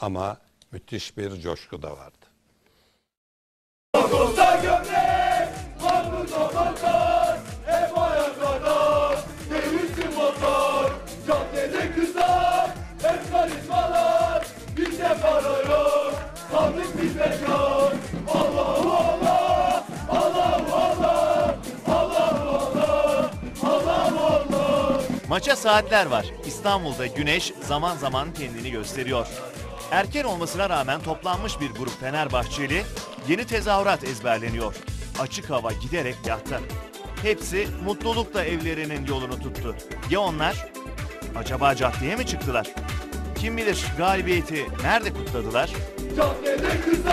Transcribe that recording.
ama müthiş bir coşku da vardı. Ayaklarda, devirsin Maça saatler var. İstanbul'da güneş zaman zaman kendini gösteriyor. Erken olmasına rağmen toplanmış bir grup Fenerbahçeli yeni tezahürat ezberleniyor. Açık hava giderek yattı. Hepsi mutlulukla evlerinin yolunu tuttu. Ya onlar? Acaba caddeye mi çıktılar? Kim bilir galibiyeti nerede kutladılar? Caddede kızlar,